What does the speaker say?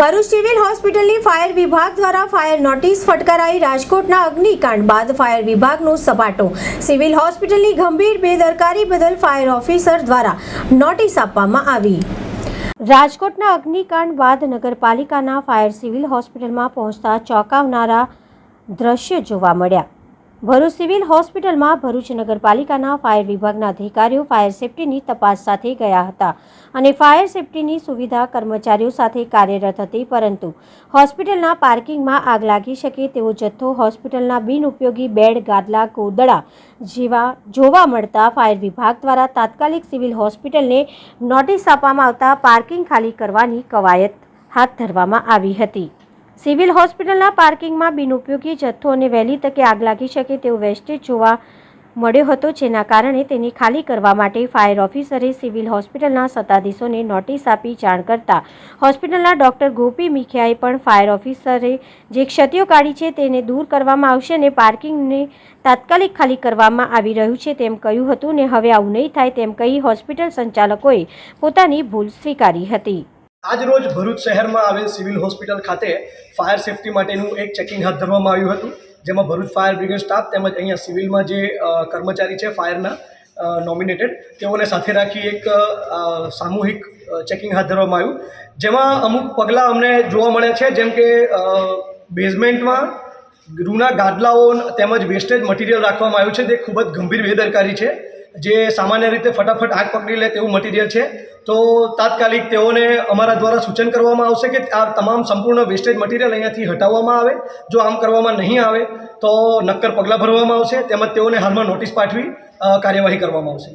Bharuch civil હોસ્પિટલની fire વિભાગ દ્વારા ફાયર નોટિસ ફટકારાઈ રાજકોટના અગ્નિકાંડ બાદ ફાયર વિભાગનો સપાટો. સિવિલ હોસ્પિટલની ગંભીર બેદરકારી બદલ ફાયર ઓફિસર દ્વારા નોટિસ આપવામાં આવી. રાજકોટના અગ્નિકાંડ બાદ નગરપાલિકાના ફાયર સિવિલ હોસ્પિટલમાં પહોંચતા ચોંકાવનારા દ્રશ્ય જોવા મળ્યા. ભરૂચ સિવિલ હોસ્પિટલમાં ભરૂચ નગરપાલિકાના ફાયર વિભાગના અધિકારીઓ ફાયર સેફટીની તપાસ સાથે ગયા હતા અને ફાયર સેફટીની સુવિધા કર્મચારીઓ સાથે કાર્યરત હતી, પરંતુ હોસ્પિટલના પાર્કિંગમાં આગ લાગી શકે તેવો જથ્થો હોસ્પિટલના બિનઉપયોગી બેડ, ગાદલા ગોદડા જેવા જોવા મળતા ફાયર વિભાગ દ્વારા તાત્કાલિક સિવિલ હોસ્પિટલને નોટિસ આપવામાં આવતા પાર્કિંગ ખાલી કરવાની કવાયત હાથ ધરવામાં આવી હતી. સિવિલ હોસ્પિટલના પાર્કિંગમાં બિનઉપયોગી જથ્થો અને વહેલી તકે આગ લાગી શકે તેવો વેસ્ટેજ જોવા મળ્યો હતો, જેના કારણે તેને ખાલી કરવા માટે ફાયર ઓફિસરે સિવિલ હોસ્પિટલના સત્તાધીશોને નોટિસ આપી જાણ કરતા હોસ્પિટલના ડોક્ટર ગોપી મિખિયાએ પણ ફાયર ઓફિસરે જે ક્ષતિઓ કાઢી છે તેને દૂર કરવામાં આવશે અને પાર્કિંગને તાત્કાલિક ખાલી કરવામાં આવી રહ્યું છે તેમ કહ્યું હતું ને હવે આવું નહીં થાય તેમ કહી હોસ્પિટલ સંચાલકોએ પોતાની ભૂલ સ્વીકારી હતી. આજ રોજ ભરૂચ શહેરમાં આવેલ સિવિલ હોસ્પિટલ ખાતે ફાયર સેફટી માટેનું એક ચેકિંગ હાથ ધરવામાં આવ્યું હતું, જેમાં ભરૂચ ફાયર બ્રિગેડ સ્ટાફ તેમજ અહીંયા સિવિલમાં જે કર્મચારી છે ફાયરના નોમિનેટેડ તેઓને સાથે રાખી એક સામૂહિક ચેકિંગ હાથ ધરવામાં આવ્યું. જેમાં અમુક પગલાં અમને જોવા મળ્યા છે, જેમ કે બેઝમેન્ટમાં ગૃહના ગાદલાઓ તેમજ વેસ્ટેજ મટીરિયલ રાખવામાં આવ્યું છે તે ખૂબ જ ગંભીર બેદરકારી છે. જે સામાન્ય રીતે ફટાફટ આગ પકડી લે તેવું મટીરિયલ છે. તો તાત્કાલિક તેઓને અમારા દ્વારા સૂચન કરવામાં આવશે કે આ તમામ સંપૂર્ણ વેસ્ટેજ મટીરિયલ અહીંયાથી હટાવવામાં આવે. જો આમ કરવામાં નહીં આવે, તો નક્કર પગલાં ભરવામાં આવશે. તેમજ તેઓને હાલમાં નોટિસ પાઠવી કાર્યવાહી કરવામાં આવશે.